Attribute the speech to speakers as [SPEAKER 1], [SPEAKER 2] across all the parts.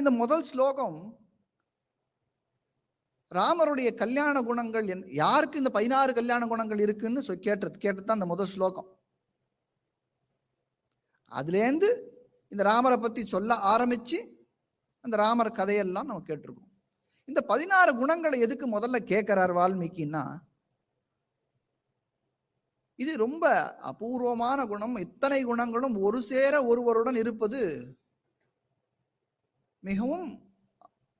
[SPEAKER 1] இந்த முதல் ஸ்லோகம் ராமருடைய கல்யாண குணங்கள் என் யாருக்கு இந்த பதினாறு கல்யாண குணங்கள் இருக்குன்னு சொ கேட்டது கேட்டது தான் இந்த முதல் ஸ்லோகம். அதுலேருந்து இந்த ராமரை பற்றி சொல்ல ஆரம்பிச்சு அந்த ராமர் கதையெல்லாம் நம்ம கேட்டிருக்கோம். இந்த பதினாறு குணங்களை எதுக்கு முதல்ல கேட்குறார் வால்மீகின்னா இது ரொம்ப அபூர்வமான குணம். இத்தனை குணங்களும் ஒரு சேர ஒருவருடன் இருப்பது மிகவும்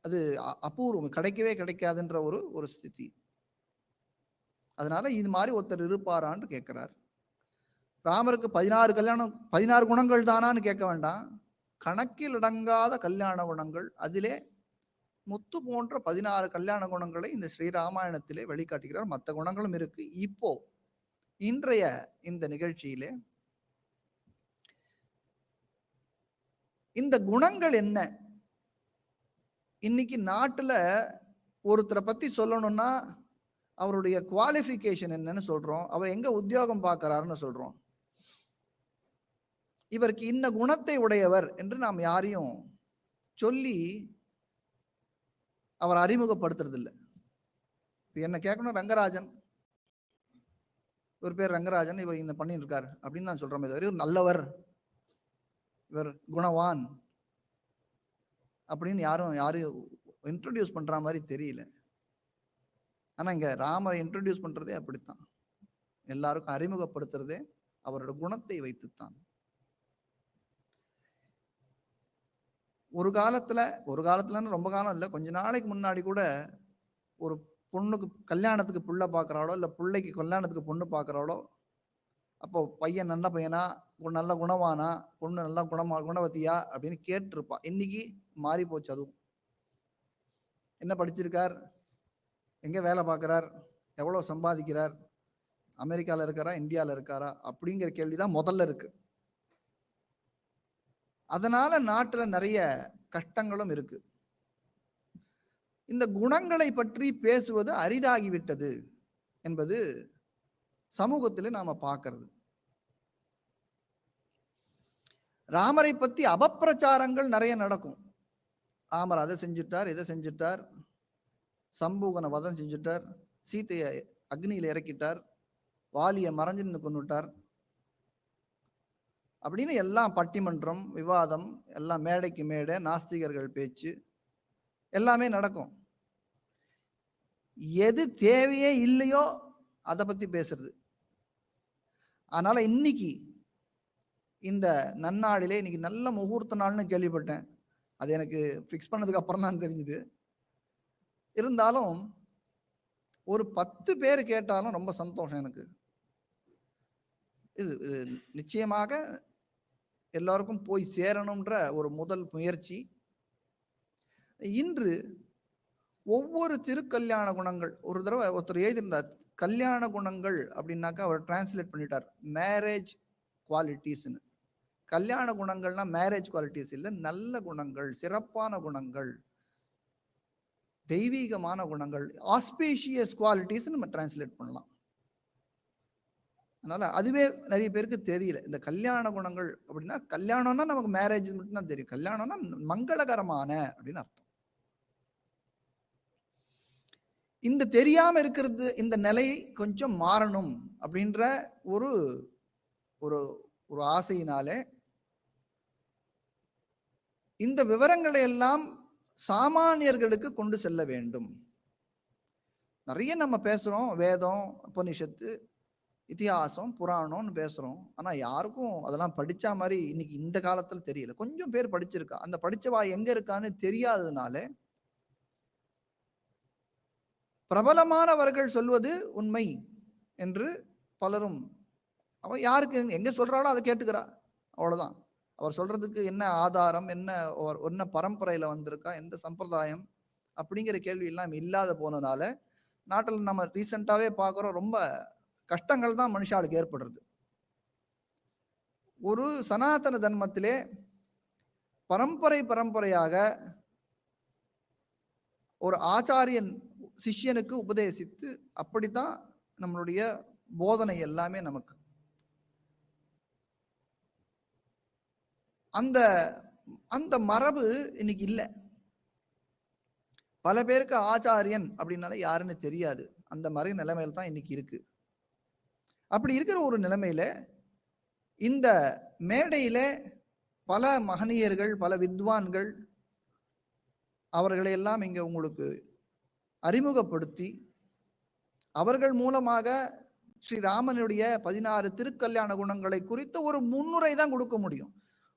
[SPEAKER 1] அது அ- அபூர்வம். கிடைக்கவே கிடைக்காதுன்ற ஒரு ஒரு ஸ்திதி. அதனால இது மாதிரி ஒருத்தர் இருப்பாரான்னு கேட்கிறார் ராமருக்கு பதினாறு கல்யாணம் பதினாறு குணங்கள் தானான்னு கேட்க வேண்டாம். கணக்கில் அடங்காத கல்யாண குணங்கள் அதிலே முத்து போன்ற பதினாறு கல்யாண குணங்களை இந்த ஸ்ரீராமாயணத்திலே வெளிக்காட்டுகிறார். மற்ற குணங்களும் இருக்கு. இப்போ இன்றைய இந்த நிகழ்ச்சியிலே இந்த குணங்கள் என்ன? இன்னைக்கு நாட்டில் ஒருத்தரை பற்றி சொல்லணும்னா அவருடைய குவாலிஃபிகேஷன் என்னன்னு சொல்றோம். அவர் எங்க உத்தியோகம் பார்க்கறாருன்னு சொல்றோம். இவருக்கு இன்ன குணத்தை உடையவர் என்று நாம் யாரையும் சொல்லி அவர் அறிமுகப்படுத்துறதில்லை. இப்போ என்ன கேட்கணும் ரங்கராஜன். இவர் பேர் ரங்கராஜன் இவர் இந்த பண்ணிட்டு இருக்கார் அப்படின்னு நான் சொல்றோமே இவர் நல்லவர். இவர் குணவான். அப்படின்னு யாரும் யாரும் இன்ட்ரடியூஸ் பண்ற மாதிரி தெரியல. ஆனா இங்க ராமரை இன்ட்ரடியூஸ் பண்றதே அப்படித்தான். எல்லாருக்கும் அறிமுகப்படுத்துறதே அவரோட குணத்தை வைத்துத்தான். ஒரு காலத்துல ஒரு காலத்துலன்னு ரொம்ப காலம் இல்லை கொஞ்ச நாளைக்கு முன்னாடி கூட ஒரு பொண்ணுக்கு கல்யாணத்துக்கு புள்ள பார்க்குறாளோ இல்லை பிள்ளைக்கு கல்யாணத்துக்கு பொண்ணு பார்க்கறாளோ அப்போ பையன் நல்ல பையனா? நல்ல குணவானா பொண்ணு நல்ல குணமா குணவத்தியா அப்படின்னு கேட்டிருப்பா. இன்னைக்கு மாறி போச்சு அதுவும். என்ன படிச்சிருக்கார்? எங்கே வேலை பார்க்கறார்? எவ்வளவு சம்பாதிக்கிறார்? அமெரிக்கால இருக்காரா? இந்தியாவில் இருக்காரா? அப்படிங்கிற கேள்விதான் முதல்ல இருக்கு. அதனால நாட்டில் நிறைய கஷ்டங்களும் இருக்கு. இந்த குணங்களை பற்றி பேசுவது அரிதாகிவிட்டது என்பது சமூகத்தில் நாம் பார்க்கறது. ராமரை பற்றி அபப்பிரச்சாரங்கள் நிறைய நடக்கும். ராமர் அதை செஞ்சுட்டார் இதை செஞ்சுட்டார். சம்பூகனை வதம் செஞ்சுட்டார். சீத்தையை அக்னியில் இறக்கிட்டார். வாலியை மறைஞ்சுன்னு கொண்டுட்டார் அப்படின்னு எல்லாம் பட்டிமன்றம் விவாதம் எல்லாம் மேடைக்கு மேடை நாஸ்திகர்கள் பேச்சு எல்லாமே நடக்கும். எது தேவையே இல்லையோ அதை பற்றி பேசுறது. அதனால் இன்னைக்கு இந்த நன்னாளிலே இன்னைக்கு நல்ல முகூர்த்த நாள்னு கேள்விப்பட்டேன். அது எனக்கு ஃபிக்ஸ் பண்ணதுக்கு அப்புறம் தான் தெரிஞ்சுது. இருந்தாலும் ஒரு பத்து பேர் கேட்டாலும் ரொம்ப சந்தோஷம் எனக்கு. இது இது நிச்சயமாக எல்லாருக்கும் போய் சேரணுன்ற ஒரு முதல் முயற்சி. இன்று ஒவ்வொரு திருக்கல்யாண குணங்கள். ஒரு தடவை ஒருத்தர் எழுதியிருந்தார் கல்யாண குணங்கள் அப்படின்னாக்கா அவர் டிரான்ஸ்லேட் பண்ணிட்டார் மேரேஜ் குவாலிட்டிஸ்னு கல்யாண குணங்கள்னா மேரேஜ் குவாலிட்டிஸ் இல்லை நல்ல குணங்கள் சிறப்பான குணங்கள் தெய்வீகமான குணங்கள் ஆஸ்பீஷியஸ் குவாலிட்டிஸ் நம்ம டிரான்ஸ்லேட் பண்ணலாம். அதனால அதுவே நிறைய பேருக்கு தெரியல. இந்த கல்யாண குணங்கள் அப்படின்னா கல்யாணம்னா நமக்கு மேரேஜ் மட்டும்தான் தெரியும். கல்யாணம்னா மங்களகரமான அப்படின்னு அர்த்தம். இந்த தெரியாம இருக்கிறது இந்த நிலை கொஞ்சம் மாறணும் அப்படின்ற ஒரு ஒரு ஒரு ஆசையினாலே இந்த விவரங்களை எல்லாம் சாமானியர்களுக்கு கொண்டு செல்ல வேண்டும். நிறைய நம்ம பேசுறோம் வேதம் உபனிஷத்து இத்திஹாசம் புராணம்னு பேசுறோம். ஆனா யாருக்கும் அதெல்லாம் படிச்ச மாதிரி இன்னைக்கு இந்த காலத்துல தெரியல. கொஞ்சம் பேர் படிச்சிருக்கா அந்த படிச்சவா எங்க இருக்கான்னு தெரியாததுனால பிரபலமானவர்கள் சொல்வது உண்மை என்று பலரும் அவன் யாருக்கு எங்க சொல்றாளோ அதை கேட்டுக்கிறா. அவ்வளவுதான். அவர் சொல்றதுக்கு என்ன ஆதாரம் என்ன என்ன பரம்பரையில வந்திருக்கா எந்த சம்பிரதாயம் அப்படிங்கிற கேள்வி எல்லாம் இல்லாத போனதுனால நாட்டில் நம்ம ரீசெண்டாவே பார்க்குறோம் ரொம்ப கஷ்டங்கள் தான் மனுஷாளுக்கு ஏற்படுறது. ஒரு சனாதன தர்மத்திலே பரம்பரை பரம்பரையாக ஒரு ஆச்சாரியன் சிஷ்யனுக்கு உபதேசித்து அப்படித்தான் நம்மளுடைய போதனை எல்லாமே நமக்கு. அந்த அந்த மரபு இன்னைக்கு இல்லை. பல பேருக்கு ஆச்சாரியன் அப்படின்னால யாருன்னு தெரியாது. அந்த மாதிரி நிலைமையில தான் இன்னைக்கு இருக்கு. அப்படி இருக்கிற ஒரு நிலைமையில இந்த மேடையில பல மகனியர்கள் பல வித்வான்கள் அவர்களை எல்லாம் இங்க உங்களுக்கு அறிமுகப்படுத்தி அவர்கள் மூலமாக ஸ்ரீராமனுடைய பதினாறு திருக்கல்யாண குணங்களை குறித்த ஒரு முன்னுரை தான் கொடுக்க முடியும்.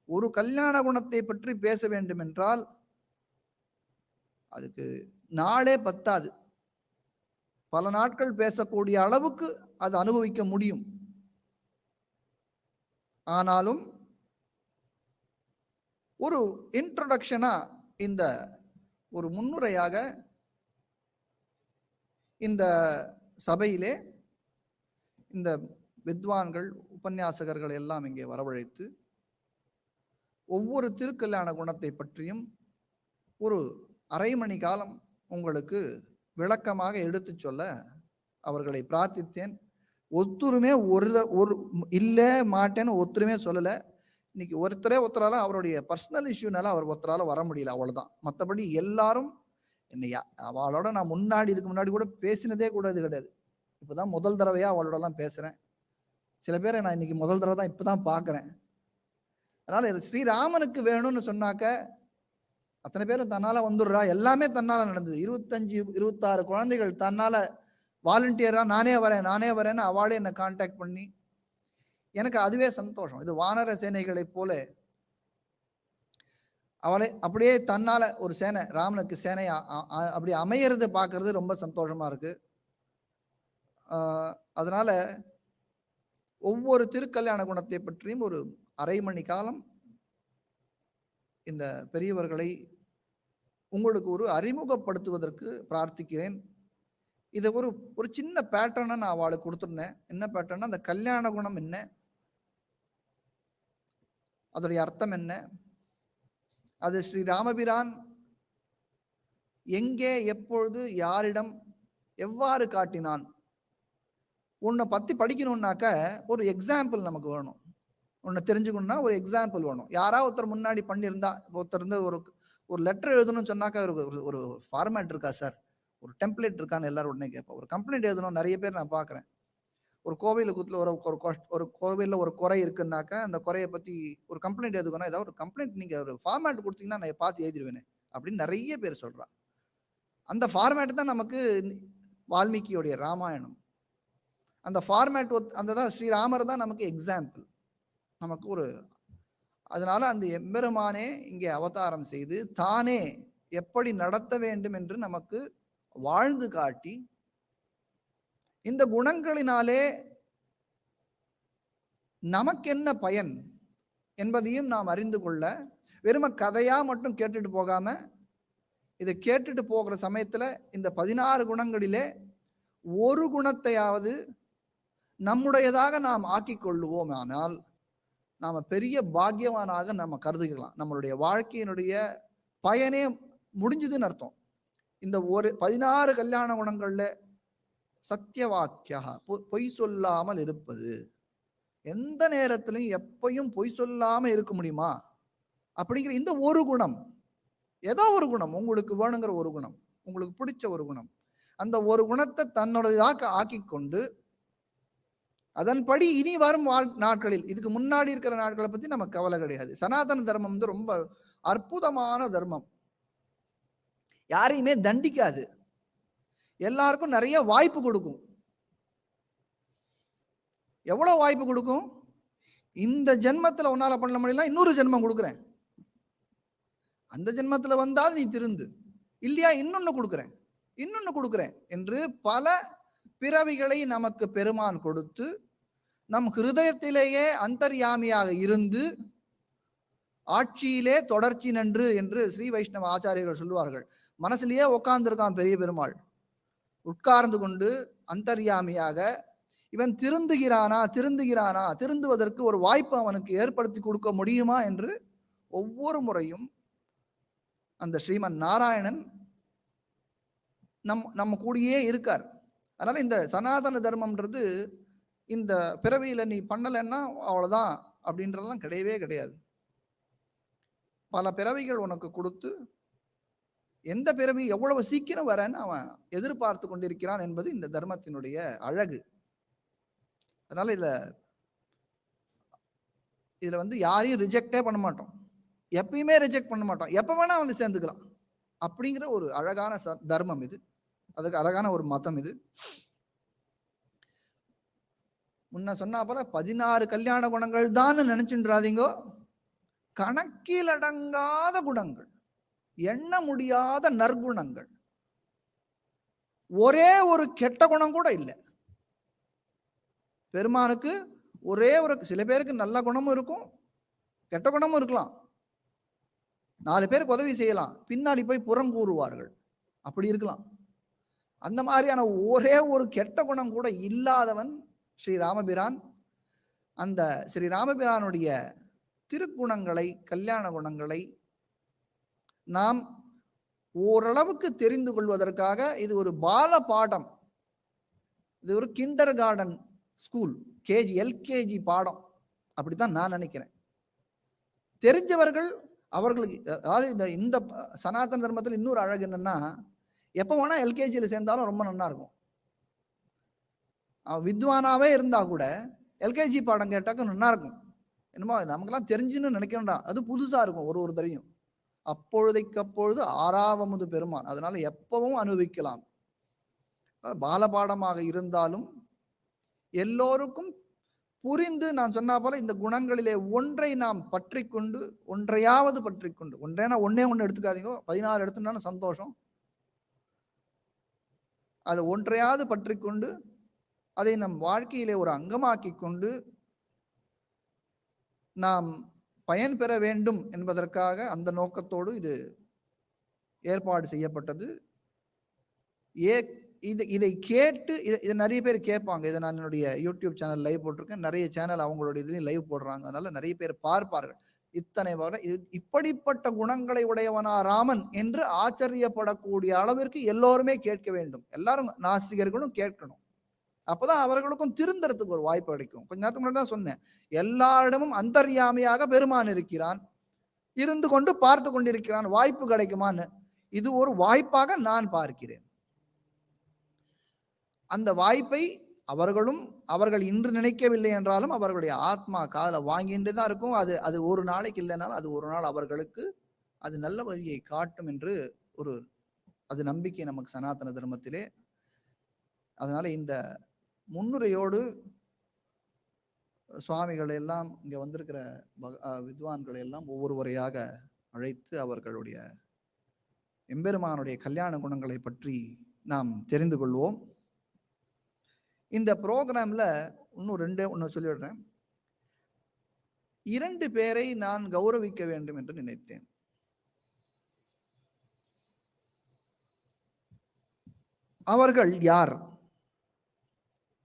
[SPEAKER 1] ஒரு கல்யாண குணத்தை பற்றி பேச வேண்டும் என்றால் அதுக்கு நாளே பத்தாது. பல நாட்கள் பேசக்கூடிய அளவுக்கு அது அனுபவிக்க முடியும். ஆனாலும் ஒரு இன்ட்ரடக்ஷனா இந்த ஒரு முன்னுரையாக இந்த சபையிலே இந்த வித்வான்கள் உபன்யாசகர்கள் எல்லாம் இங்கே வரவழைத்து ஒவ்வொரு திருக்கல்யாண குணத்தை பற்றியும் ஒரு அரை மணி காலம் உங்களுக்கு விளக்கமாக எடுத்துச் சொல்ல அவர்களை பிரார்த்தித்தேன். ஒத்துருமே ஒரு ஒரு இல்லை மாட்டேன்னு ஒத்துருமே சொல்லலை. இன்னைக்கு ஒருத்தரே ஒருத்தரால அவருடைய பர்சனல் இஷ்யூனால அவர் ஒருத்தரால வர முடியல அவ்வளவுதான். மற்றபடி எல்லாரும் என்னை யா- அவளோட நான் முன்னாடி இதுக்கு முன்னாடி கூட பேசினதே கூட இது கிடையாது. இப்போதான் முதல் தடவையா அவளோடலாம் பேசுறேன். சில பேரை நான் இன்னைக்கு முதல் தடவை தான் இப்போதான் பார்க்கறேன் அதனால ஸ்ரீராமனுக்கு வேணும்னு சொன்னாக்க அத்தனை பேரும் தன்னால வந்துடுறா. எல்லாமே தன்னால நடந்தது. இருபத்தஞ்சு இருபத்தாறு குழந்தைகள் தன்னால வாலண்டியரா நானே வரேன் நானே வரேன்னு அவளே என்னை காண்டாக்ட் பண்ணி எனக்கு அதுவே சந்தோஷம். இது வானர சேனைகளைப் போல அவளை அப்படியே தன்னால் ஒரு சேனை ராமனுக்கு சேனை அப்படி அமையறது பார்க்கறது ரொம்ப சந்தோஷமாக இருக்குது அதனால் ஒவ்வொரு திருக்கல்யாண குணத்தை பற்றியும் ஒரு அரை மணி காலம் இந்த பெரியவர்களை உங்களுக்கு ஒரு அறிமுகப்படுத்துவதற்கு பிரார்த்திக்கிறேன். இதை ஒரு ஒரு சின்ன பேட்டர்னை நான் அவளுக்கு கொடுத்துருந்தேன். என்ன பேட்டர்னா அந்த கல்யாண குணம் என்ன? அதோடைய அர்த்தம் என்ன? அது ஸ்ரீ ராமபிரான். எங்கே எப்பொழுது யாரிடம் எவ்வாறு காட்டினான்? உன்னை பற்றி படிக்கணும்னாக்க ஒரு எக்ஸாம்பிள் நமக்கு வேணும். உன்னை தெரிஞ்சுக்கணும்னா ஒரு எக்ஸாம்பிள் வேணும். யாராவது ஒருத்தர் முன்னாடி பண்ணியிருந்தா ஒருத்தர் இருந்து ஒரு ஒரு லெட்டர் எழுதணும்னு சொன்னாக்கா ஒரு ஒரு- ஒரு ஃபார்மேட் இருக்கா சார் ஒரு டெம்ப்ளேட் இருக்கான்னு எல்லாரும் உடனே கேட்போம். ஒரு கம்ப்ளைண்ட் எழுதணும் நிறைய பேர் நான் பார்க்குறேன். ஒரு கோவிலுக்குள்ள ஒரு ஒரு ஒரு கோவிலில் ஒரு குறை இருக்குன்னாக்க அந்த குறையை பற்றி ஒரு கம்ப்ளைண்ட் எழுதுக்கணும் ஏதாவது ஒரு கம்ப்ளைண்ட் நீங்கள் ஒரு ஃபார்மேட் கொடுத்தீங்கன்னா நான் பார்த்து எழுதிடுவேனே அப்படின்னு நிறைய பேர் சொல்கிறான் அந்த ஃபார்மேட் தான் நமக்கு வால்மீகியோடைய ராமாயணம். அந்த ஃபார்மேட் அந்த தான் ஸ்ரீராமர் தான் நமக்கு எக்ஸாம்பிள் நமக்கு ஒரு அதனால அந்த எம்பெருமானே இங்கே அவதாரம் செய்து தானே எப்படி நடத்த வேண்டும் என்று நமக்கு வாழ்ந்து காட்டி இந்த குணங்களினாலே நமக்கென்ன பயன் என்பதையும் நாம் அறிந்து கொள்ள வெறும கதையா மட்டும் கேட்டுட்டு போகாம இதை கேட்டுட்டு போகிற சமயத்துல இந்த பதினாறு குணங்களிலே ஒரு குணத்தையாவது நம்முடையதாக நாம் ஆக்கி கொள்ளுவோம் ஆனால் நாம் பெரிய பாக்கியவானாக நம்ம கருதுக்கலாம் நம்மளுடைய வாழ்க்கையினுடைய பயனே முடிஞ்சதுன்னு அர்த்தம். இந்த ஒரு பதினாறு கல்யாண குணங்களில் சத்தியவாக்கியா பொ- பொய் சொல்லாமல் இருப்பது. எந்த நேரத்திலையும் எப்பையும் பொய் சொல்லாம இருக்க முடியுமா? அப்படிங்கிற இந்த ஒரு குணம் ஏதோ ஒரு குணம் உங்களுக்கு வேணுங்கிற ஒரு குணம் உங்களுக்கு பிடிச்ச ஒரு குணம் அந்த ஒரு குணத்தை தன்னோடதாக ஆக்கி கொண்டு அதன்படி இனி வரும் வாழ்- நாட்களில் இதுக்கு முன்னாடி இருக்கிற நாட்களை பத்தி நமக்கு கவலை கிடையாது. சனாதன தர்மம் வந்து ரொம்ப அற்புதமான தர்மம். யாரையுமே தண்டிக்காது. எல்லாருக்கும் நிறைய வாய்ப்பு கொடுக்கும். எவ்வளோ வாய்ப்பு கொடுக்கும்? இந்த ஜென்மத்தில் உன்னால பண்ண முடியல இன்னொரு ஜென்மம் கொடுக்குறேன். அந்த ஜென்மத்தில் வந்தால் நீ திருந்து. இல்லையா இன்னொன்னு கொடுக்குறேன். இன்னொன்னு கொடுக்குறேன் என்று பல பிறவிகளை நமக்கு பெருமான் கொடுத்து நம் ஹிருதயத்திலேயே அந்தர்யாமியாக இருந்து ஆட்சியிலே தொடர்ச்சி நன்று என்று ஸ்ரீ வைஷ்ணவ ஆச்சாரியர்கள் சொல்லுவார்கள். மனசுலயே உட்கார்ந்துருக்கான் பெரிய பெருமாள். உட்கார்ந்து கொண்டு அந்தர்யாமியாக இவன் திருந்துகிறானா திருந்துகிறானா திருந்துவதற்கு ஒரு வாய்ப்பு அவனுக்கு ஏற்படுத்தி கொடுக்க முடியுமா என்று ஒவ்வொரு முறையும் அந்த ஸ்ரீமன் நாராயணன் நம் நம்ம கூடயே இருக்கார். அதனால இந்த சனாதன தர்மம்ன்றது இந்த பிறவியில நீ பண்ணலைன்னா அவ்வளோதான் அப்படின்றதெல்லாம் கிடையவே கிடையாது. பல பிறவிகள் உனக்கு கொடுத்து எந்த பிறவி எவ்வளவு சீக்கிரம் வரன்னு அவன் எதிர்பார்த்து கொண்டிருக்கிறான் என்பது இந்த தர்மத்தினுடைய அழகு. அதனால இதுல இதுல வந்து யாரையும் ரிஜெக்டே பண்ண மாட்டோம். எப்பயுமே ரிஜெக்ட் பண்ண மாட்டோம். எப்ப வேணா வந்து சேர்ந்துக்கலாம். அப்படிங்கிற ஒரு அழகான ச- தர்மம் இது. அதுக்கு அழகான ஒரு மதம் இது. முன்ன சொன்னா போல பதினாறு கல்யாண குணங்கள் தான் நினைச்சுன்றாதீங்கோ. கணக்கில் அடங்காத குணங்கள். எண்ண முடியாத நற்குணங்கள். ஒரே ஒரு கெட்ட குணம் கூட இல்லை. பெருமானுக்கு ஒரே ஒரு சில பேருக்கு நல்ல குணமும் இருக்கும் கெட்ட குணமும் இருக்கலாம். நாலு பேருக்கு உதவி செய்யலாம் பின்னாடி போய் புறம் கூறுவார்கள். அப்படி இருக்கலாம். அந்த மாதிரியான ஒரே ஒரு கெட்ட குணம் கூட இல்லாதவன் ஸ்ரீ ராமபிரான் அந்த ஸ்ரீ ராமபிரானுடைய திருக்குணங்களை கல்யாண குணங்களை நாம் ஓரளவுக்கு தெரிந்து கொள்வதற்காக இது ஒரு பால பாடம் இது ஒரு kindergarten school KG LKG பாடம். அப்படித்தான் நான் நினைக்கிறேன். தெரிஞ்சவர்கள் அவர்களுக்கு அதாவது இந்த இந்த சனாதன தர்மத்தில் இன்னொரு அழகு என்னன்னா எப்போ வேணா எல்கேஜியில் சேர்ந்தாலும் ரொம்ப நல்லா இருக்கும். அவன் வித்வானாவே இருந்தா கூட எல்கேஜி பாடம் கேட்டாக்க நல்லா இருக்கும். என்னமோ நமக்கெல்லாம் தெரிஞ்சுன்னு நினைக்கிறோம்டா அது புதுசா இருக்கும் ஒரு ஒரு தரையும் அப்பொழுதைக்கு அப்பொழுது ஆறாவமுது பெருமான். அதனால எப்பவும் அனுபவிக்கலாம். பாலபாடமாக இருந்தாலும் எல்லோருக்கும் புரிந்து நான் சொன்ன போல இந்த குணங்களிலே ஒன்றை நாம் பற்றி கொண்டு ஒன்றையாவது பற்றி கொண்டு ஒன்றேனா ஒன்னே ஒன்று எடுத்துக்காதீங்க பதினாறு எடுத்துனாலும் சந்தோஷம். அதை ஒன்றையாவது பற்றி கொண்டு அதை நம் வாழ்க்கையிலே ஒரு அங்கமாக்கி கொண்டு நாம் பயன் பெற வேண்டும் என்பதற்காக அந்த நோக்கத்தோடு இது ஏற்பாடு செய்யப்பட்டது. ஏ இது இதை கேட்டு இதை இதை நிறைய பேர் கேட்பாங்க. இதை நான் என்னுடைய யூடியூப் சேனல் லைவ் போட்டிருக்கேன். நிறைய சேனல் அவங்களுடைய இதுலையும் லைவ் போடுறாங்க. அதனால நிறைய பேர் பார்ப்பார்கள். இத்தனை வர இது- இப்படிப்பட்ட குணங்களை உடையவனா ராமன் என்று ஆச்சரியப்படக்கூடிய அளவிற்கு எல்லோருமே கேட்க வேண்டும். எல்லாரும் நாஸ்திகர்களும் கேட்கணும். அப்பதான் அவர்களுக்கும் திருந்தறதுக்கு ஒரு வாய்ப்பு கிடைக்கும். கொஞ்ச நேரத்துக்கு முன்னாடி தான் சொன்னேன். எல்லாரிடமும் அந்தர்யாமையாக பெருமான் இருக்கிறான். இருந்து கொண்டு பார்த்து கொண்டிருக்கிறான். வாய்ப்பு கிடைக்குமான்னு. இது ஒரு வாய்ப்பாக நான் பார்க்கிறேன். அந்த வாய்ப்பை அவர்களும் அவர்கள் இன்று நினைக்கவில்லை என்றாலும் அவர்களுடைய ஆத்மா காதல வாங்கிட்டு தான் இருக்கும். அது அது ஒரு நாளைக்கு இல்லைனாலும் அது ஒரு நாள் அவர்களுக்கு அது நல்ல வழியை காட்டும் என்று ஒரு அது நம்பிக்கை நமக்கு சனாதன தர்மத்திலே. அதனால இந்த முன்னுரையோடு சுவாமிகள் எல்லாம் இங்கே வந்திருக்கிற பக- அஹ் வித்வான்களை எல்லாம் ஒவ்வொருவரையாக அழைத்து அவர்களுடைய எம்பெருமானுடைய கல்யாண குணங்களை பற்றி நாம் தெரிந்து கொள்வோம். இந்த ப்ரோக்ராம்ல இன்னும் ரெண்டே ஒன்று சொல்லிவிடுறேன் இரண்டு பேரை நான் கௌரவிக்க வேண்டும் என்று நினைத்தேன். அவர்கள் யார்?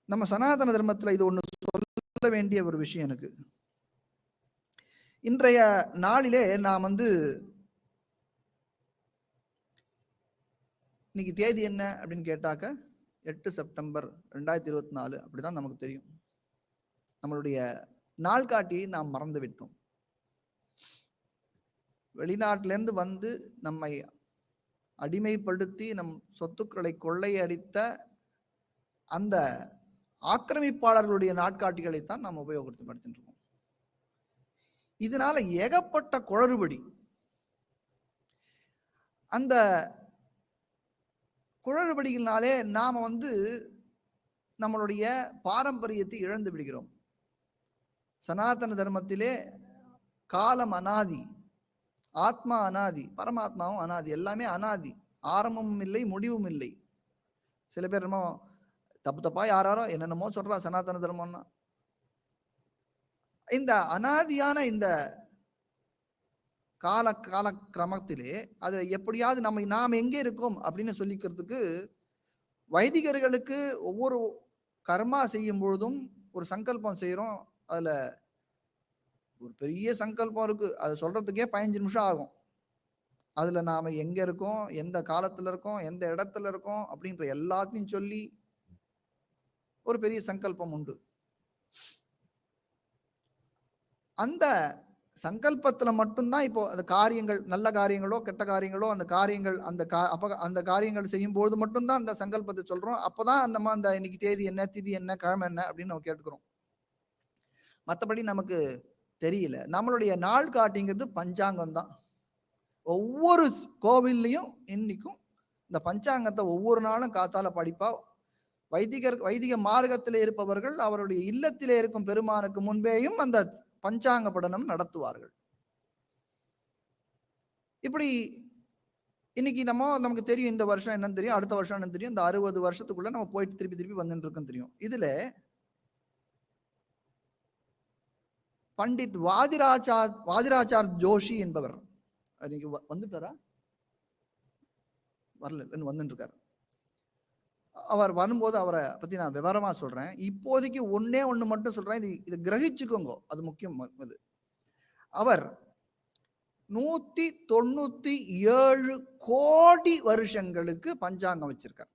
[SPEAKER 1] நம்ம சனாதன தர்மத்துல இது ஒன்று சொல்ல வேண்டிய ஒரு விஷயம் எனக்கு. இன்றைய நாளிலே நான் வந்து இன்னைக்கு தேதி என்ன அப்படின்னு கேட்டாக்க எட்டு செப்டம்பர் ரெண்டாயிரத்தி இருபத்தி நாலு அப்படிதான் நமக்கு தெரியும். நம்மளுடைய நாள்காட்டியை நாம் மறந்து விட்டோம். வெளிநாட்டிலேருந்து வந்து நம்மை அடிமைப்படுத்தி நம் சொத்துக்களை கொள்ளையடித்த அந்த ஆக்கிரமிப்பாளர்களுடைய நாட்காட்டிகளைத்தான் நாம் உபயோகப்படுத்திட்டு இருக்கோம் இதனால ஏகப்பட்ட குளறுபடி. அந்த குளறுபடியினாலே நாம வந்து நம்மளுடைய பாரம்பரியத்தை இழந்து விடுகிறோம். சனாதன தர்மத்திலே காலம் அனாதி ஆத்மா அனாதி பரமாத்மாவும் அனாதி எல்லாமே அனாதி ஆரம்பமும் இல்லை முடிவும் இல்லை. சில பேர் நம்ம தப்பு தப்பா யாராரோ என்னென்னமோ சொல்றா சனாதன தர்மம்னா. இந்த அனாதியான இந்த கால கால கிரமத்திலே அது எப்படியாவது நம்ம நாம் எங்கே இருக்கோம் அப்படின்னு சொல்லிக்கிறதுக்கு வைதிகர்களுக்கு ஒவ்வொரு கர்மா செய்யும் பொழுதும் ஒரு சங்கல்பம் செய்கிறோம் அதுல ஒரு பெரிய சங்கல்பம் இருக்கு. அதை சொல்றதுக்கே பதினஞ்சு நிமிஷம் ஆகும். அதுல நாம எங்க இருக்கோம்? எந்த காலத்துல இருக்கோம்? எந்த இடத்துல இருக்கோம்? அப்படின்ற எல்லாத்தையும் சொல்லி ஒரு பெரிய சங்கல்பம் உண்டு. அந்த சங்கல்பத்தில் மட்டும்தான் இப்போ அந்த காரியங்கள் நல்ல காரியங்களோ கெட்ட காரியங்களோ அந்த காரியங்கள் அந்த கா அப்ப அந்த காரியங்கள் செய்யும் பொழுது மட்டும்தான் அந்த சங்கல்பத்தை சொல்றோம். அப்பதான் நம்ம அந்த இன்னைக்கு தேதி என்ன திதி என்ன கிழமை என்ன அப்படின்னு நம்ம கேட்டுக்கிறோம். மற்றபடி நமக்கு தெரியல. நம்மளுடைய நாள் காட்டிங்கிறது பஞ்சாங்கம் தான். ஒவ்வொரு கோவில்லையும் இன்னைக்கும் இந்த பஞ்சாங்கத்தை ஒவ்வொரு நாளும் காத்தால படிப்பா வைதிகர் வைதிக மார்க்கத்தில் இருப்பவர்கள் அவருடைய இல்லத்திலே இருக்கும் பெருமானுக்கு முன்பேயும் அந்த பஞ்சாங்க படனம் நடத்துவார்கள். இப்படி இன்னைக்கு நம்ம நமக்கு தெரியும் இந்த வருஷம் என்னன்னு தெரியும் அடுத்த வருஷம் என்னன்னு தெரியும் இந்த அறுபது வருஷத்துக்குள்ள நம்ம போயிட்டு திருப்பி திருப்பி வந்துட்டு இருக்கோம் தெரியும். இதுல பண்டிட் வாதிராச்சார் வாதிராச்சார் ஜோஷி என்பவர் இன்னைக்கு வந்துட்டாரா? வரல வந்துட்டு இருக்காரு அவர் வரும்போது அவரை பத்தி நான் விவரமா சொல்றேன். இப்போதைக்கு ஒன்னே ஒண்ணு மட்டும் சொல்றேன். இது இதை கிரகிச்சுக்கோங்க. அது முக்கியம் இது. அது அவர் நூத்தி தொண்ணூத்தி ஏழு கோடி வருஷங்களுக்கு பஞ்சாங்கம் வச்சிருக்கார்.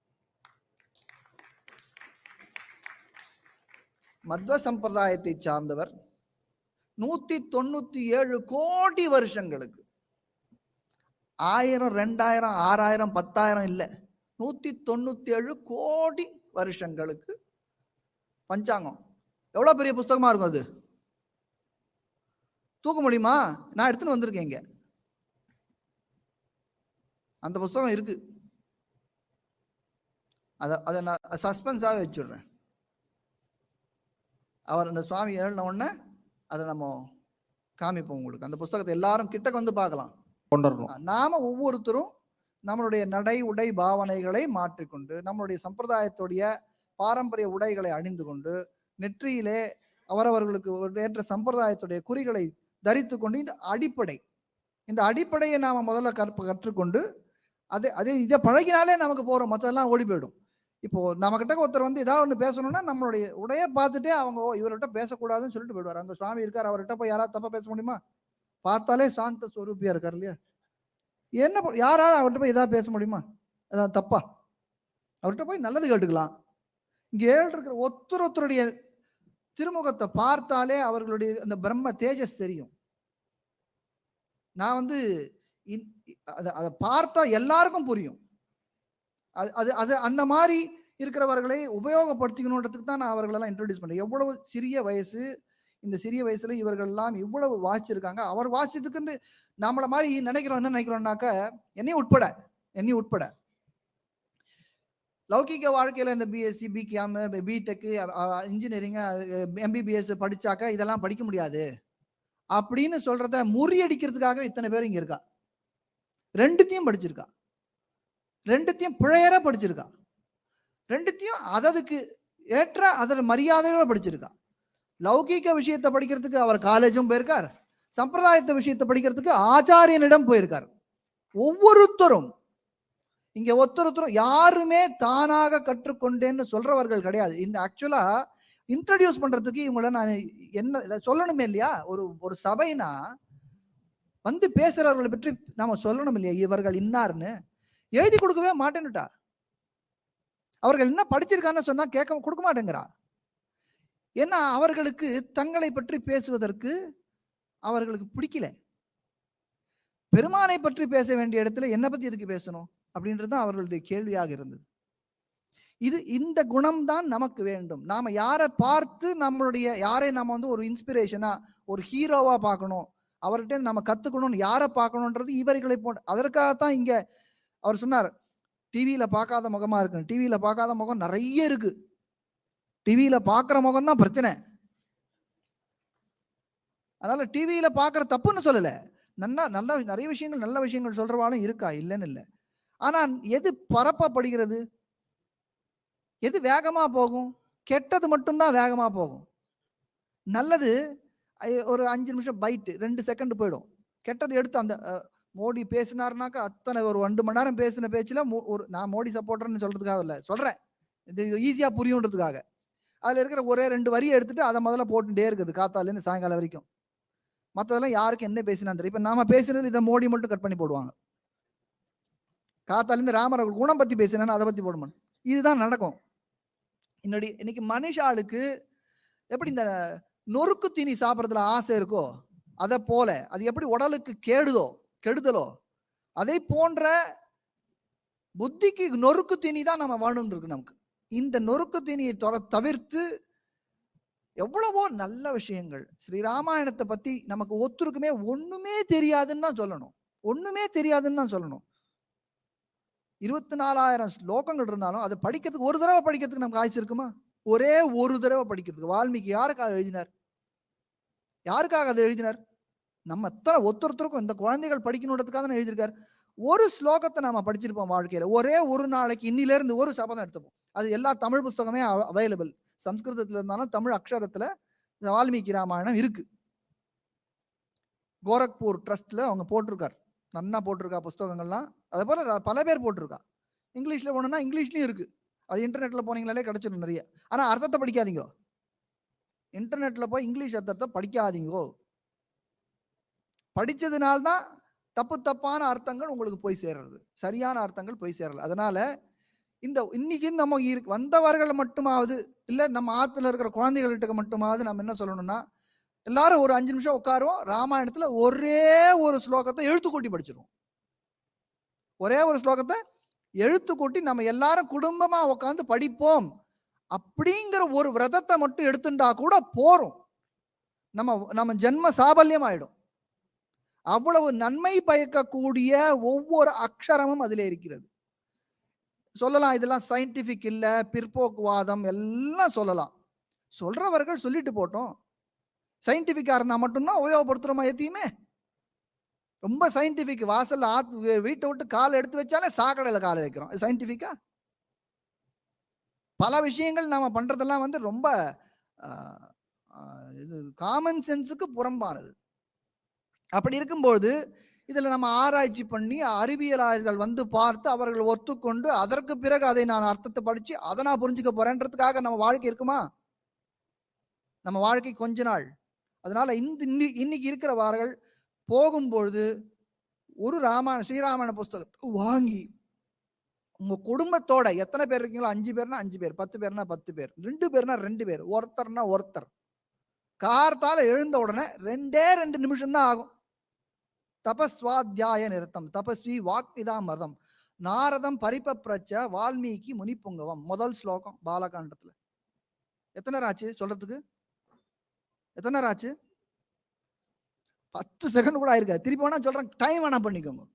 [SPEAKER 1] மத்வ சம்பிரதாயத்தை சார்ந்தவர். நூத்தி தொண்ணூத்தி ஏழு கோடி வருஷங்களுக்கு. ஆயிரம் ரெண்டாயிரம் ஆறாயிரம் பத்தாயிரம் இல்லை. நூத்தி தொண்ணூத்தி ஏழு கோடி வருஷங்களுக்கு பஞ்சாங்கம். எவ்வளவு பெரிய புஸ்தகமா இருக்கும் அது? தூக்க முடியுமா? நான் எடுத்துன்னு வந்திருக்கேன் இங்க. அந்த புஸ்தகம் இருக்கு. அத அதை நான் சஸ்பென்ஸாகவே வச்சுடுறேன். அவர் அந்த சுவாமி எழுதின உடனே அதை நம்ம காமிப்போம் உங்களுக்கு. அந்த புஸ்தகத்தை எல்லாரும் கிட்டக்க வந்து பார்க்கலாம். நாம ஒவ்வொருத்தரும் நம்மளுடைய நடை உடை பாவனைகளை மாற்றிக்கொண்டு நம்மளுடைய சம்பிரதாயத்துடைய பாரம்பரிய உடைகளை அணிந்து கொண்டு நெற்றியிலே அவரவர்களுக்கு ஏற்ற சம்பிரதாயத்துடைய குறிகளை தரித்து கொண்டு இந்த அடிப்படை இந்த அடிப்படையை நாம் முதல்ல கற்ப கற்றுக்கொண்டு அது அதே இதை பழகினாலே நமக்கு போகிறோம் மற்றெல்லாம் ஓடி போயிடும். இப்போ நம்ம கிட்ட ஒருத்தர் வந்து ஏதாவது ஒன்று பேசணும்னா நம்மளுடைய உடைய பார்த்துட்டே அவங்க இவர்கிட்ட பேசக்கூடாதுன்னு சொல்லிட்டு போயிடுவார். அந்த சுவாமி இருக்கார் அவர்கிட்ட போய் யாராவது தப்பா பேச முடியுமா? பார்த்தாலே சாந்த ஸ்வரூபியா இருக்கார் இல்லையா? என்ன யாராவது அவர்கிட்ட போய் எதாவது பேச முடியுமா? அதான் தப்பா? அவர்கிட்ட போய் நல்லது கேட்டுக்கலாம். இங்கே ஏழு இருக்கிற ஒருத்தர் ஒருத்தருடைய திருமுகத்தை பார்த்தாலே அவர்களுடைய அந்த பிரம்ம தேஜஸ் தெரியும். நான் வந்து இன்- அதை அதை பார்த்தா எல்லாருக்கும் புரியும். அது அது அது அந்த மாதிரி இருக்கிறவர்களை உபயோகப்படுத்திக்கணுன்றதுக்கு தான் நான் அவர்களெல்லாம் இன்ட்ரடியூஸ் பண்ணேன். எவ்வளவு சிறிய வயசு இந்த சிறிய வயசுல இவர்கள் எல்லாம் இவ்வளவு வாசிச்சிருக்காங்க. அவர் வாசிச்சதுக்குன்னு நம்மள மாதிரி நினைக்கிறோம் என்ன நினைக்கிறோம்னாக்க என்னையும் உட்பட என்னையும் உட்பட. லௌகிக வாழ்க்கையில இந்த பிஎஸ்சி பிகாம் பிடெக்கு இன்ஜினியரிங் எம்பிபிஎஸ் படிச்சாக்க இதெல்லாம் படிக்க முடியாது. அப்படின்னு சொல்றத முறியடிக்கிறதுக்காக இத்தனை பேர் இங்க இருக்கா? ரெண்டுத்தையும் படிச்சிருக்கா. ரெண்டுத்தையும் பிழையற படிச்சிருக்கா. ரெண்டுத்தையும் அததுக்கு ஏற்ற அதன் மரியாதையோட படிச்சிருக்கா. லௌகீக விஷயத்தை படிக்கிறதுக்கு அவர் காலேஜும் போயிருக்கார். சம்பிரதாயத்த விஷயத்தை படிக்கிறதுக்கு ஆச்சாரியனிடம் போயிருக்கார். ஒவ்வொருத்தரும் இங்க ஒருத்தருத்தரும் யாருமே தானாக கற்றுக்கொண்டேன்னு சொல்றவர்கள் கிடையாது. இந்த ஆக்சுவலா இன்ட்ரடியூஸ் பண்றதுக்கு இவங்கள நான் என்ன இதை சொல்லணுமே இல்லையா? ஒரு ஒரு சபைனா வந்து பேசுறவர்களை பற்றி நாம சொல்லணும் இல்லையா? இவர்கள் இன்னார்னு. எழுதி கொடுக்கவே மாட்டேன்னுட்டா. அவர்கள் என்ன படிச்சிருக்கான்னு சொன்னா கேட்க கொடுக்க மாட்டேங்கிறா. ஏன்னா அவர்களுக்கு தங்களை பற்றி பேசுவதற்கு அவர்களுக்கு பிடிக்கல. பெருமானை பற்றி பேச வேண்டிய இடத்துல என்னை பத்தி எதுக்கு பேசணும்? அப்படின்றது தான் அவர்களுடைய கேள்வியாக இருந்தது. இது இந்த குணம் தான் நமக்கு வேண்டும். நாம யாரை பார்த்து நம்மளுடைய யாரை நம்ம வந்து ஒரு இன்ஸ்பிரேஷனா ஒரு ஹீரோவா பார்க்கணும்? அவர்கிட்ட நம்ம கத்துக்கணும்னு யாரை பார்க்கணுன்றது இவர்களை போன்ற அதற்காகத்தான் இங்க அவர் சொன்னார். டிவியில பார்க்காத முகமா இருக்கு டிவியில பார்க்காத முகம் நிறைய இருக்கு. டிவியில பார்க்குற முகம் தான் பிரச்சனை. அதனால டிவியில பார்க்குற தப்புன்னு சொல்லல. நல்லா நல்ல நிறைய விஷயங்கள் நல்ல விஷயங்கள் சொல்றவாலும் இருக்கா? இல்லைன்னு இல்லை. ஆனா எது பரப்பப்படுகிறது எது வேகமா போகும்? கெட்டது மட்டும்தான் வேகமா போகும். நல்லது ஐ- ஒரு அஞ்சு நிமிஷம் பைட்டு ரெண்டு செகண்ட் போயிடும். கெட்டது எடுத்து அந்த மோடி பேசினாருனாக்கா அத்தனை ஒரு ரெண்டு மணி நேரம் பேசின பேச்சில் மோ- ஒரு நான் மோடி சப்போர்ட்டர்னு சொல்றதுக்காக இல்லை சொல்றேன். இது ஈஸியாக புரியுன்றதுக்காக. அதில் இருக்கிற ஒரே ரெண்டு வரியை எடுத்துட்டு அதை முதல்ல போட்டுட்டே இருக்குது காத்தாலேருந்து சாயங்காலம் வரைக்கும். மற்றதெல்லாம் யாருக்கு என்ன பேசினா தெரியும். இப்போ நாம பேசுனது இதை மோடி மட்டும் கட் பண்ணி போடுவாங்க. காத்தாலேருந்து ராமர் குணம் பற்றி பேசினா அதை பற்றி போடுமா இதுதான் நடக்கும். இன்னடி இன்னைக்கு மனுஷாளுக்கு எப்படி இந்த நொறுக்கு தீனி சாப்பிட்றதுல ஆசை இருக்கோ அதை போல அது எப்படி உடலுக்கு கேடுதோ கெடுதலோ அதை போன்ற புத்திக்கு நொறுக்கு தீனி தான் நம்ம வாழணும் இருக்கு நமக்கு. இந்த நொறுக்கு தீனியை தொட- தவிர்த்து எவ்வளவோ நல்ல விஷயங்கள். ஸ்ரீராமாயணத்தை பத்தி நமக்கு ஒத்துருக்குமே ஒண்ணுமே தெரியாதுன்னு தான் சொல்லணும். ஒண்ணுமே தெரியாதுன்னு தான் சொல்லணும். இருபத்தி நாலாயிரம் ஸ்லோகங்கள் இருந்தாலும் அதை படிக்கிறதுக்கு ஒரு தடவை படிக்கிறதுக்கு நமக்கு ஆயுசு இருக்குமா? ஒரே ஒரு தடவை படிக்கிறதுக்கு. வால்மீகி யாருக்காக எழுதினார்? யாருக்காக அதை எழுதினார்? நம்ம எத்தனை ஒருத்தருத்தருக்கும் இந்த குழந்தைகள் படிக்கணுன்றதுக்காக தான் எழுதியிருக்காரு. ஒரு ஸ்லோகத்தை நாம படிச்சிருப்போம் வாழ்க்கையில. ஒரே ஒரு நாளைக்கு இன்னிலிருந்து ஒரு சபதம் எடுத்துப்போம். அது எல்லா தமிழ் புஸ்தகமே அவைலபிள் சம்ஸ்கிருதத்துல இருந்தாலும் தமிழ் அக்ஷரத்துல வால்மீகி ராமாயணம் இருக்கு. கோரக்பூர் ட்ரஸ்ட்ல அவங்க போட்டிருக்கார். நன்னா போட்டிருக்கா புஸ்தகங்கள்லாம். அதே போல பல பேர் போட்டிருக்கா. இங்கிலீஷ்ல போனோம்னா இங்கிலீஷ்லயும் இருக்கு. அது இன்டர்நெட்ல போனீங்களாலே கிடைச்சிடும் நிறைய. ஆனா அர்த்தத்தை படிக்காதீங்க. இன்டர்நெட்ல போய் இங்கிலீஷ் அர்த்தத்தை படிக்காதீங்கோ. படிச்சதுனால்தான் தப்பு தப்பான அர்த்தங்கள் உங்களுக்கு போய் சேர்றது. சரியான அர்த்தங்கள் போய் சேரல. அதனால இந்த இன்னைக்கு நம்ம வந்தவர்கள் மட்டுமாவது இல்லை நம்ம ஆத்துல இருக்கிற குழந்தைகள்கிட்ட மட்டுமாவது நம்ம என்ன சொல்லணும்னா எல்லாரும் ஒரு அஞ்சு நிமிஷம் உட்காருவோம். ராமாயணத்துல ஒரே ஒரு ஸ்லோகத்தை எழுத்து கூட்டி படிச்சிருவோம். ஒரே ஒரு ஸ்லோகத்தை எழுத்து கூட்டி நம்ம எல்லாரும் குடும்பமா உட்காந்து படிப்போம். அப்படிங்கிற ஒரு விரதத்தை மட்டும் எடுத்துட்டா கூட போறோம். நம்ம நம்ம ஜென்ம சாபல்யம் ஆயிடும். அவ்வளவு நன்மை பயக்கக்கூடிய ஒவ்வொரு அக்ஷரமும் அதிலே இருக்கிறது. சொல்லலாம் இதெல்லாம் சயின்டிஃபிக் இல்லை பிற்போக்குவாதம் எல்லாம் சொல்லலாம். சொல்றவர்கள் சொல்லிட்டு போட்டோம். சயின்டிஃபிக்காக இருந்தால் மட்டும்தான் உபயோகப்படுத்துகிறோமா எத்தையுமே ரொம்ப சயின்டிஃபிக் வாசல் ஆத்து வீட்டை விட்டு கால் எடுத்து வச்சாலே சாக்கடையில் காலை வைக்கிறோம். சயின்டிஃபிக்கா பல விஷயங்கள் நாம் பண்ணுறதெல்லாம் வந்து ரொம்ப இது காமன் சென்ஸுக்கு புறம்பானது. அப்படி இருக்கும்போது இதில் நம்ம ஆராய்ச்சி பண்ணி அறிவியலாளர்கள் வந்து பார்த்து அவர்கள் ஒத்துக்கொண்டு அதற்கு பிறகு அதை நான் அர்த்தத்தை படித்து அதை நான் புரிஞ்சுக்க போறேன்றதுக்காக நம்ம வாழ்க்கை இருக்குமா? நம்ம வாழ்க்கை கொஞ்ச நாள். அதனால இந்த இன்னைக்கு இருக்கிறவார்கள் போகும்பொழுது ஒரு ராமாயண ஸ்ரீராமாயண புஸ்தகத்தை வாங்கி உங்க குடும்பத்தோட எத்தனை பேர் இருக்கீங்களோ? அஞ்சு பேர்னா அஞ்சு பேர் பத்து பேர்னா பத்து பேர் ரெண்டு பேர்னா ரெண்டு பேர் ஒருத்தர்னா ஒருத்தர். கார்த்தால எழுந்த உடனே ரெண்டே ரெண்டு நிமிஷம் தான் ஆகும். தபஸ்வாத்தியாய நிறுத்தம் தபஸ்வி வாக் மதம் நாரதம் பரிபப்ரச்ச வால்மீகி முனிப்புங்கவம். முதல் ஸ்லோகம் பாலகாண்டத்துல. எத்தனை ராச்சு சொல்றதுக்கு? எத்தனை ராச்சு பத்து செகண்ட் கூட ஆயிருக்காது. திருப்பி வேணா சொல்றேன். டைம் வேணா பண்ணிக்கோங்க.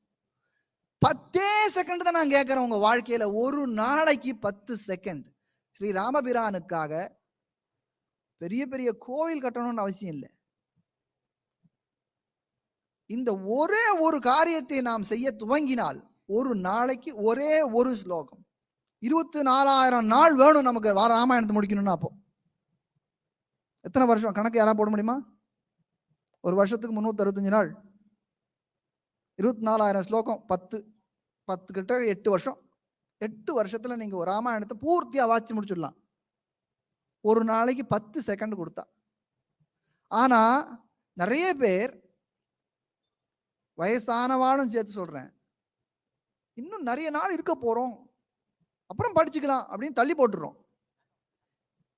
[SPEAKER 1] பத்தே செகண்ட் தான் நான் கேட்கிறேன் உங்க வாழ்க்கையில. ஒரு நாளைக்கு பத்து செகண்ட் ஸ்ரீ ராமபிரானுக்காக பெரிய பெரிய கோவில் கட்டணும்னு அவசியம் இல்லை. இந்த ஒரே ஒரு காரியத்தை நாம் செய்ய துவங்கினால் ஒரு நாளைக்கு ஒரே ஒரு ஸ்லோகம். இருபத்தி நாலாயிரம் நாள் வேணும் நமக்கு வார ராமாயணத்தை முடிக்கணும்னா அப்போ. எத்தனை வருஷம்? கணக்கு யாரா போட முடியுமா? ஒரு வருஷத்துக்கு முந்நூத்தி அறுபத்தஞ்சு நாள். இருபத்தி நாலாயிரம் ஸ்லோகம் பத்து. பத்து கிட்ட எட்டு வருஷம். எட்டு வருஷத்துல நீங்க ஒரு ராமாயணத்தை பூர்த்தியா வாட்சி முடிச்சிடலாம். ஒரு நாளைக்கு பத்து செகண்ட் கொடுத்தா. ஆனா நிறைய பேர் வயசானவாளும் சேர்த்து சொல்கிறேன் இன்னும் நிறைய நாள் இருக்க போகிறோம் அப்புறம் படிச்சுக்கலாம் அப்படின்னு தள்ளி போட்டுறோம்.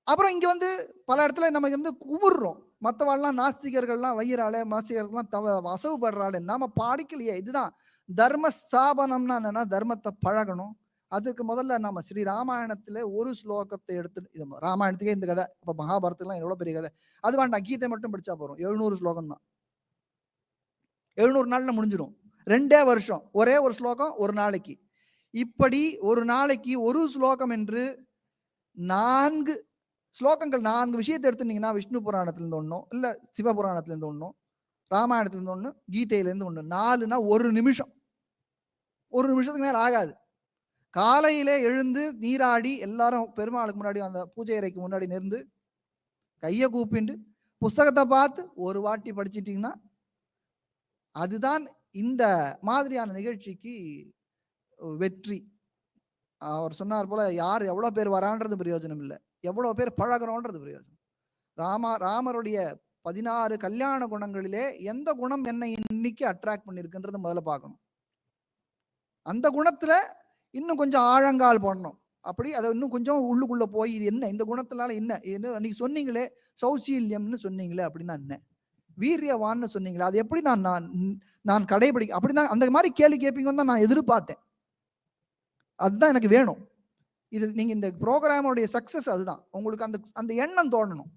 [SPEAKER 1] அப்புறம் இங்கே வந்து பல இடத்துல நம்ம வந்து குமுறுறோம். மற்றவாள்லாம் நாஸ்திகர்கள்லாம் வையிறாளே மாஸ்திகர்கள்லாம் தவ அசவுபடுறாளே நம்ம படிக்கலையே. இதுதான் தர்ம ஸ்தாபனம்னா என்னென்னா தர்மத்தை பழகணும். அதுக்கு முதல்ல நம்ம ஸ்ரீ ராமாயணத்துல ஒரு ஸ்லோகத்தை எடுத்து இது ராமாயணத்துக்கே இந்த கதை. இப்போ மகாபாரதத்துலாம் எவ்வளோ பெரிய கதை. அது வேண்டாம் கீதை மட்டும் படிச்சா போகிறோம் எழுநூறு ஸ்லோகம் தான் எழுநூறு நாளில் முடிஞ்சிடும் ரெண்டே வருஷம். ஒரே ஒரு ஸ்லோகம் ஒரு நாளைக்கு. இப்படி ஒரு நாளைக்கு ஒரு ஸ்லோகம் என்று நான்கு ஸ்லோகங்கள் நான்கு விஷயத்தை எடுத்துட்டீங்கன்னா விஷ்ணு புராணத்துலேருந்து ஒன்றும் இல்லை சிவ இருந்து ஒன்றும் ராமாயணத்துலேருந்து ஒன்று கீதையிலேருந்து ஒன்று நாலுனா ஒரு நிமிஷம். ஒரு நிமிஷத்துக்கு மேலே ஆகாது. காலையிலே எழுந்து நீராடி எல்லாரும் பெருமாளுக்கு முன்னாடி அந்த பூஜை அறைக்கு முன்னாடி நிறுந்து கையை கூப்பிண்டு புஸ்தகத்தை பார்த்து ஒரு வாட்டி படிச்சிட்டிங்கன்னா அதுதான் இந்த மாதிரியான நிகழ்ச்சிக்கு வெற்றி. அவர் சொன்னார் போல யார் எவ்வளோ பேர் வரான்றது பிரயோஜனம் இல்லை. எவ்வளோ பேர் பழகுறோன்றது பிரயோஜனம். ராமா ராமருடைய பதினாறு கல்யாண குணங்களிலே எந்த குணம் என்னை இன்னைக்கு அட்ராக்ட் பண்ணியிருக்குன்றது முதல்ல பார்க்கணும். அந்த குணத்துல இன்னும் கொஞ்சம் ஆழங்கால் போடணும். அப்படி அதை இன்னும் கொஞ்சம் உள்ளுக்குள்ள போய் இது என்ன? இந்த குணத்தினால என்ன? என்ன? அன்னைக்கு சொன்னீங்களே சௌசீல்யம்னு சொன்னீங்களே அப்படின்னா என்ன? வீரியவான்னு சொன்னீங்களே அது எப்படி நான் நான் நான் கடைபிடிக்க அப்படிதான் அந்த மாதிரி கேள்வி கேட்பீங்கன்னு தான் நான் எதிர்பார்த்தேன். அதுதான் எனக்கு வேணும். இது நீங்க இந்த ப்ரோக்ராமோடைய சக்சஸ் அதுதான். உங்களுக்கு அந்த அந்த எண்ணம் தோணணும்.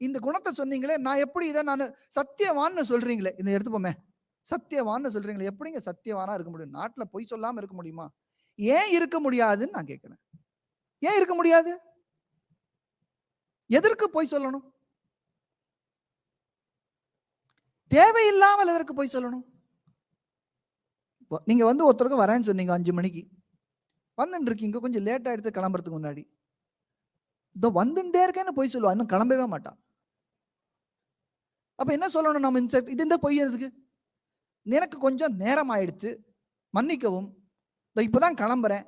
[SPEAKER 1] இந்த குணத்தை சொன்னீங்களே நான் எப்படி இதை நான் சத்தியவான்னு சொல்றீங்களே இதை எடுத்துப்போமே. சத்தியவான்னு சொல்றீங்களே எப்படிங்க சத்தியவானா இருக்க முடியும்? நாட்டில் பொய் சொல்லாம இருக்க முடியுமா? ஏன் இருக்க முடியாதுன்னு நான் கேட்கிறேன். ஏன் இருக்க முடியாது? எதற்கு பொய் சொல்லணும்? தேவையில்லாமல் எதற்கு பொய் சொல்லணும்? நீங்க வந்து ஒருத்தருக்கு வரேன்னு சொன்னீங்க அஞ்சு மணிக்கு. வந்துட்டு இருக்கீங்க கொஞ்சம் லேட் ஆயிடுத்து கிளம்புறதுக்கு முன்னாடி. இதோ வந்துட்டே இருக்கேன்னு பொய் சொல்லுவா இன்னும் கிளம்பவே மாட்டான் அப்ப என்ன சொல்லணும் நம்ம இன்செக்ட் இது இந்த பொய் எதுக்கு? எனக்கு கொஞ்சம் நேரம் ஆயிடுச்சு. மன்னிக்கவும். இதோ இப்பதான் கிளம்புறேன்.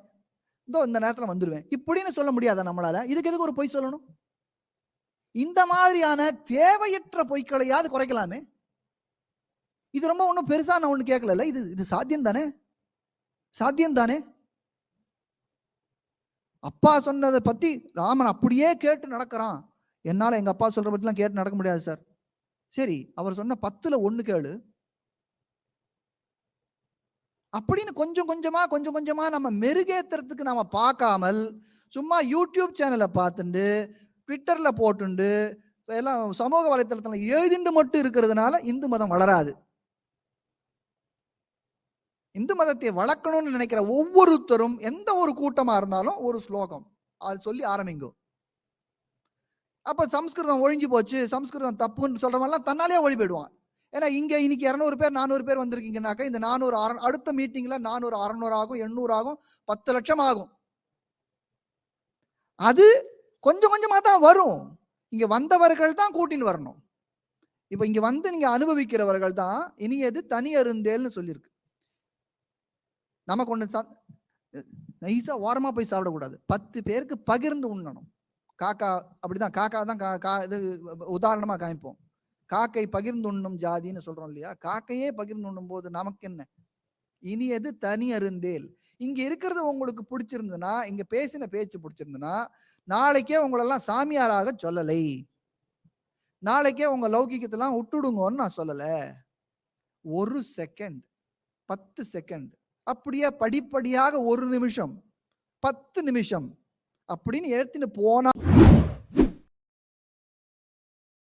[SPEAKER 1] இதோ இந்த நேரத்துல வந்துருவேன். இப்படின்னு சொல்ல முடியாதா நம்மளால? இதுக்கு எதுக்கு ஒரு பொய் சொல்லணும்? இந்த மாதிரியான தேவையற்ற பொய்களையாவது குறைக்கலாமே. இது ரொம்ப ஒன்றும் பெருசாக நான் ஒன்று கேட்கல இது இது சாத்தியம் தானே சாத்தியம் தானே அப்பா சொன்னதை பற்றி ராமன் அப்படியே கேட்டு நடக்கிறான். என்னால் எங்கள் அப்பா சொல்கிற பற்றிலாம் கேட்டு நடக்க முடியாது சார். சரி அவர் சொன்ன பத்தில் ஒன்று கேளு. அப்படின்னு கொஞ்சம் கொஞ்சமா கொஞ்சம் கொஞ்சமா நம்ம மெருகேத்துறதுக்கு நாம பார்க்காமல் சும்மா யூடியூப் சேனலை பார்த்துண்டு ட்விட்டர்ல போட்டுண்டு எல்லாம் சமூக வலைத்தளத்தில் எழுதிண்டு மட்டும் இருக்கிறதுனால இந்து மதம் வளராது. இந்து மதத்தை வளர்க்கணும்னு நினைக்கிற ஒவ்வொருத்தரும் எந்த ஒரு கூட்டமா இருந்தாலும் ஒரு ஸ்லோகம். அது சொல்லி ஆரம்பிங்க அப்ப சம்ஸ்கிருதம் ஒழிஞ்சு போச்சு சம்ஸ்கிருதம் தப்புன்னு சொல்றவங்கலாம் தன்னாலே ஒழி போயிடுவான். ஏன்னா இங்க இன்னைக்கு இரநூறு பேர் நானூறு பேர் வந்திருக்கீங்கனாக்கா இந்த நானூறு அற அடுத்த மீட்டிங்ல நானூறு அறநூறு ஆகும் எண்ணூறு ஆகும் பத்து லட்சம் ஆகும். அது கொஞ்சம் கொஞ்சமா தான் வரும். இங்க வந்தவர்கள் தான் கூட்டின்னு வரணும். இப்ப இங்க வந்து நீங்க அனுபவிக்கிறவர்கள் தான் இனியது தனி அருந்தேல்னு சொல்லியிருக்கு. நமக்கு ஒன்று சா நைஸாக ஓரமாக போய் சாப்பிடக்கூடாது. பத்து பேருக்கு பகிர்ந்து உண்ணணும். காக்கா அப்படிதான் காக்கா தான் கா- கா- இது உதாரணமாக காமிப்போம். காக்கை பகிர்ந்து உண்ணும் ஜாதின்னு சொல்றோம் இல்லையா? காக்கையே பகிர்ந்து உண்ணும் போது நமக்கு என்ன? இனி எது தனி அருந்தேல். இங்க இருக்கிறது உங்களுக்கு பிடிச்சிருந்ததுன்னா இங்க பேசின பேச்சு பிடிச்சிருந்ததுன்னா நாளைக்கே உங்களெல்லாம் சாமியாராக சொல்லலை. நாளைக்கே உங்க லௌகிக்கத்தெல்லாம் விட்டுடுங்கன்னு நான் சொல்லலை. ஒரு செகண்ட் பத்து செகண்ட் அப்படியே படிப்படியாக ஒரு நிமிஷம் பத்து நிமிஷம் அப்படின்னு ஏற்றின்னு போனா